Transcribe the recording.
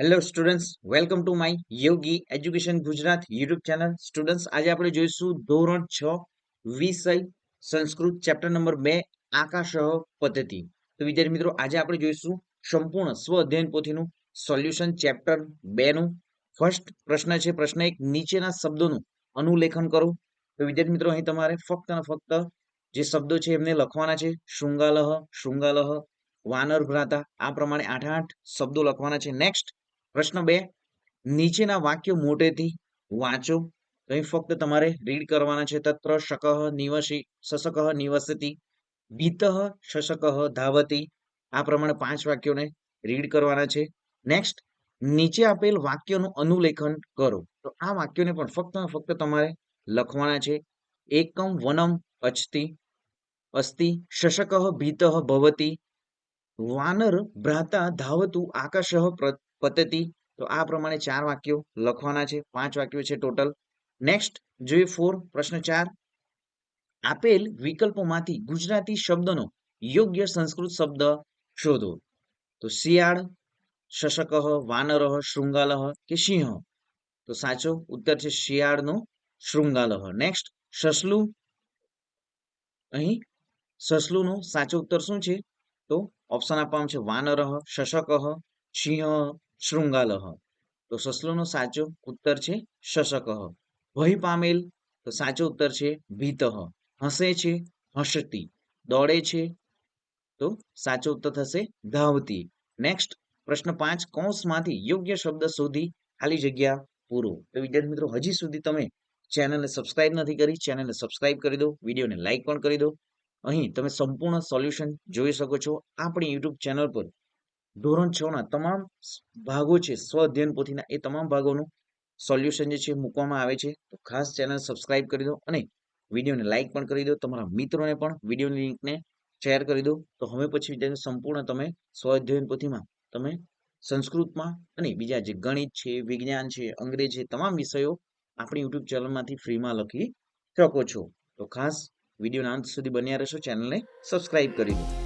Hello students welcome to my Yogi education Gujarat YouTube channel students આજે આપણે જોઈશું ધોરણ છ, વિષય સંસ્કૃત ચેપ્ટર નંબર બે, આકાશ પદ્ધતિ. તો વિદ્યાર્થી મિત્રો, આજે આપણે જોઈશું સંપૂર્ણ સ્વ અધ્યયન પોથીનું સોલ્યુશન ચેપ્ટર બે નું. ફર્સ્ટ પ્રશ્ન છે, પ્રશ્ન એક, નીચેના શબ્દોનું અનુલેખન કરો. તો વિદ્યાર્થી મિત્રો, અહીં તમારે ફક્ત અને ફક્ત જે શબ્દો છે, એમને લખવાના છે. શૃંગાલહ શૃંગાલહ વાનર ભ્રાતા આ પ્રમાણે આઠ આઠ શબ્દો લખવાના છે. નેક્સ્ટ પ્રશ્ન બે, નીચેના વાક્યો મોટેથી વાંચો. તો અહીં ફક્ત તમારે રીડ કરવાના છે. તત્ર શકઃ નિવસી શશક નિવસતી ભીતઃ શશક ધાવતી. આ પ્રમાણે પાંચ વાક્યોને રીડ કરવાના છે. નેક્સ્ટ નીચે આપેલ વાક્યોનું અનુલેખન કરો. તો આ વાક્યોને પણ ફક્ત ફક્ત તમારે લખવાના છે. એકમ વનમ અચતી, અસ્તિ શશક ભીતઃ ભવતી. વાનર ભ્રાતા ધાવતું આકાશ પતતી તો આ પ્રમાણે ચાર વાક્યો લખવાના છે. પાંચ વાક્યો છે ટોટલ નેક્સ્ટ જોઈએ ફોર પ્રશ્ન ચાર. આપેલ વિકલ્પોમાંથી ગુજરાતી શબ્દનો યોગ્ય સંસ્કૃત શબ્દ શોધો. તો શિયાળ શશક વાનર શૃંગાલહ કે સિંહ? તો સાચો ઉત્તર છે શિયાળનો શૃંગાલહ. નેક્સ્ટ સસલું. અહીં સસલુંનો સાચો ઉત્તર શું છે? તો ઓપ્શન આપવામાં છે વાનર શશક સિંહ શૃંગાલહ તો સસલોનો સાચો ઉત્તર છે શશકઃ ભય પામેલ, તો સાચો ઉત્તર છે ભીતઃ હસે છે હસતી. દોડે છે તો સાચો ઉત્તર થશે ધાવતી. નેક્સ્ટ પ્રશ્ન પાંચ, કૌંસમાંથી યોગ્ય શબ્દ શોધી ખાલી જગ્યા પૂરો. તો વિદ્યાર્થી મિત્રો, હજી સુધી તમે ચેનલને સબસ્ક્રાઇબ નથી કરી, ચેનલને સબસ્ક્રાઇબ કરી દો, વિડીયોને લાઇક પણ કરી દો. અહીં તમે સંપૂર્ણ સોલ્યુશન જોઈ શકો છો આપણી યુટ્યુબ ચેનલ પર. ધોરણ છ ના તમામ ભાગો છે, સ્વ અધ્યયન પોથીના, એ તમામ ભાગોનું સોલ્યુશન જે છે મૂકવામાં આવે છે. તો ખાસ ચેનલ સબસ્ક્રાઇબ કરી દો અને વિડીયોને લાઇક પણ કરી દો. તમારા મિત્રોને પણ વિડીયોની લિંકને શેર કરી દો. તો હવે પછી તેને સંપૂર્ણ તમે સ્વ અધ્યયન પોથીમાં, તમે સંસ્કૃતમાં અને બીજા જે ગણિત છે, વિજ્ઞાન છે, અંગ્રેજી તમામ વિષયો આપણી યુટ્યુબ ચેનલમાંથી ફ્રીમાં લખી શકો છો. તો ખાસ વિડીયોના અંત સુધી બન્યા રહેશો ચેનલને સબસ્ક્રાઇબ કરી દો.